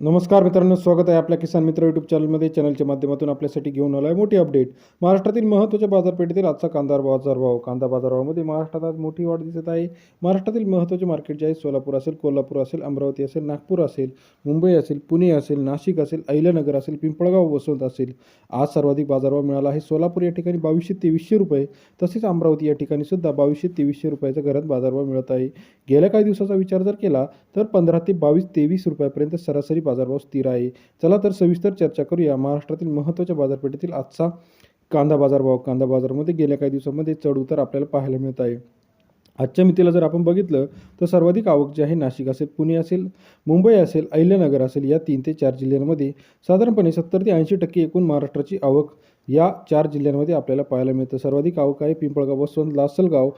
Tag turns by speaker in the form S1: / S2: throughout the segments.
S1: नमस्कार मित्रांनो स्वागत आहे आपल्या किसान मित्र यूट्यूब चॅनलमध्ये चॅनलच्या माध्यमातून आपल्यासाठी घेऊन आलो आहे मोठी अपडेट महाराष्ट्रातील महत्त्वाच्या बाजारपेठेतील आजचा कांदा बाजारभाव कांदा बाजारभावामध्ये महाराष्ट्रात आज मोठी वाढ दिसत आहे. महाराष्ट्रातील महत्त्वाचे मार्केट जे आहे सोलापूर असेल कोल्हापूर असेल अमरावती असेल नागपूर असेल मुंबई असेल पुणे असेल नाशिक असेल अहिल्यानगर असेल पिंपळगाव वसंत असेल. आज सर्वाधिक बाजारभाव मिळाला आहे. सोलापूर या ठिकाणी बावीसशे तेवीसशे रुपये तसेच अमरावती या ठिकाणी सुद्धा बावीसशे तेवीसशे रुपयाचा घरात बाजारभाव मिळत आहे. गेल्या काही दिवसाचा विचार जर केला तर पंधरा ते बावीस तेवीस रुपयापर्यंत सरासरी बाजारभाव स्थिर आहे. चला तर सविस्तर चर्चा करूया. महाराष्ट्रातील महत्त्वाच्या बाजारपेठेतील आजचा कांदा बाजारभाव. कांदा बाजारामध्ये गेल्या काही दिवसांमध्ये चढ उतार आपल्याला पाहायला मिळत आहे. आजच्या मितीला जर आपण बघितलं तर सर्वाधिक आवक जी आहे नाशिक असेल पुणे असेल मुंबई असेल अहिल्यानगर असेल या तीन ते चार जिल्ह्यांमध्ये साधारणपणे सत्तर ते ऐंशी टक्के एकूण महाराष्ट्राची आवक या चार जिल्ह्यांमध्ये आपल्याला पाहायला मिळतं. सर्वाधिक आवक आहे पिंपळगाव वसवंत लासलगाव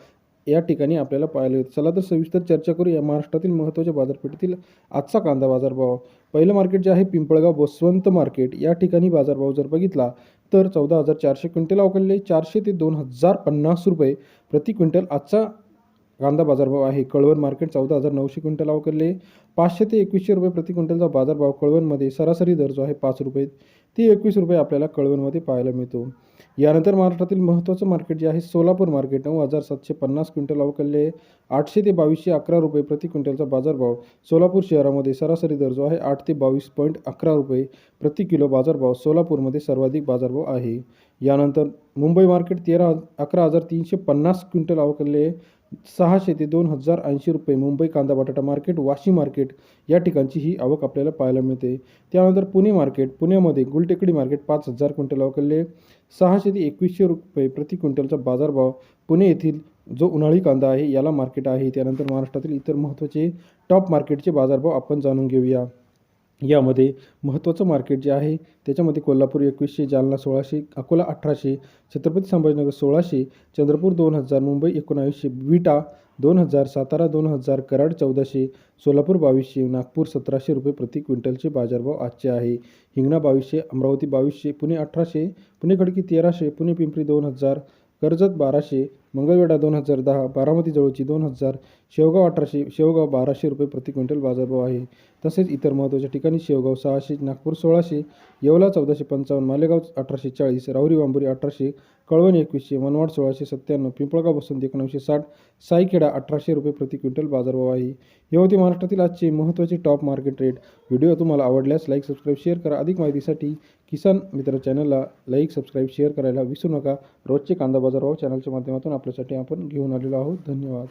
S1: या ठिकाणी आपल्याला पाहायला मिळतं चला तर सविस्तर चर्चा करूया महाराष्ट्रातील महत्त्वाच्या बाजारपेठेतील आजचा कांदा बाजारभाव. पहिलं मार्केट जे आहे पिंपळगाव वसवंत मार्केट. या ठिकाणी बाजारभाव जर बघितला तर चौदा हजार चारशे क्विंटल अवकलले चारशे ते दोन हजार पन्नास रुपये प्रति क्विंटल. आजचा कांदा बाजारभाव आहे. कळवण मार्केट चौदा हजार नऊशे क्विंटल अवकरले पाचशे ते एकवीसशे रुपये प्रति क्विंटलचा बाजारभाव कळवणमध्ये सरासरी दर जो आहे पाच रुपये ते एकवीस रुपये आपल्याला कळवणमध्ये पाहायला मिळतो. यानंतर महाराष्ट्रातील महत्त्वाचं मार्केट जे आहे सोलापूर मार्केट. नऊ हजार सातशे पन्नास क्विंटल अवकलले आठशे ते बावीसशे अकरा रुपये प्रति क्विंटलचा बाजारभाव सोलापूर शहरामध्ये सरासरी दर जो आहे आठ ते बावीस पॉईंट अकरा रुपये प्रति किलो बाजारभाव सोलापूरमध्ये सर्वाधिक बाजारभाव आहे. यानंतर मुंबई मार्केट तेरा अकरा हजार तीनशे पन्नास क्विंटल अवकलले सहाशे ते दोन हजार ऐंशी रुपये मुंबई कांदा बटाटा मार्केट वाशी मार्केट या ठिकाणची ही आवक आपल्याला पाहायला मिळते. त्यानंतर पुणे मार्केट पुण्यामध्ये गुलटेकडी मार्केट पाच हजार क्विंटल अवकलले सहाशे ते एकवीसशे रुपये प्रति क्विंटलचा बाजारभाव पुणे येथील जो उन्हाळी कांदा आहे याला मार्केट आहे. त्यानंतर महाराष्ट्रातील इतर महत्त्वाचे टॉप मार्केटचे बाजारभाव आपण जाणून घेऊया. यामध्ये महत्त्वाचं मार्केट जे आहे त्याच्यामध्ये कोल्हापूर एकवीसशे जालना सोळाशे अकोला अठराशे छत्रपती संभाजीनगर सोळाशे चंद्रपूर दोन हजार मुंबई एकोणावीसशे विटा दोन हजार सातारा दोन हजार कराड चौदाशे सोलापूर बावीसशे नागपूर सतराशे रुपये प्रति क्विंटलचे बाजारभाव आजचे आहे. हिंगणा बावीसशे अमरावती बावीसशे पुणे अठराशे पुणे खडकी तेराशे पुणे पिंपरी दोन हजार कर्जत बाराशे मंगळवेढा दोन हजार दहा बारामती जवळची दोन हजार शेवगाव अठराशे शेवगाव बाराशे रुपये प्रति क्विंटल बाजारभाव आहे. तसेच इतर महत्त्वाच्या ठिकाणी शेवगाव सहाशे नागपूर सोळाशे येवला चौदाशे पंचावन्न मालेगाव अठराशे चाळीस राहुरी वांबुरी अठराशे कळवण एकवीसशे मनवाड सोळाशे सत्त्याण्णव पिंपळगाव बसंत एकोणीसशे साठ साईखेडा अठराशे रुपये प्रति क्विंटल बाजारभाव आहे. हे होते महाराष्ट्रातील आजचे महत्त्वाचे टॉप मार्केट रेट. व्हिडिओ तुम्हाला आवडल्यास लाईक सबस्क्राईब शेअर करा. अधिक माहितीसाठी किसान मित्र चॅनलला लाईक सबस्क्राईब शेअर करायला विसरू नका. रोजचे कांदा बाजारभाव चॅनलच्या माध्यमातून आपल्यासाठी आपण घेऊन आलेलो आहोत. धन्यवाद.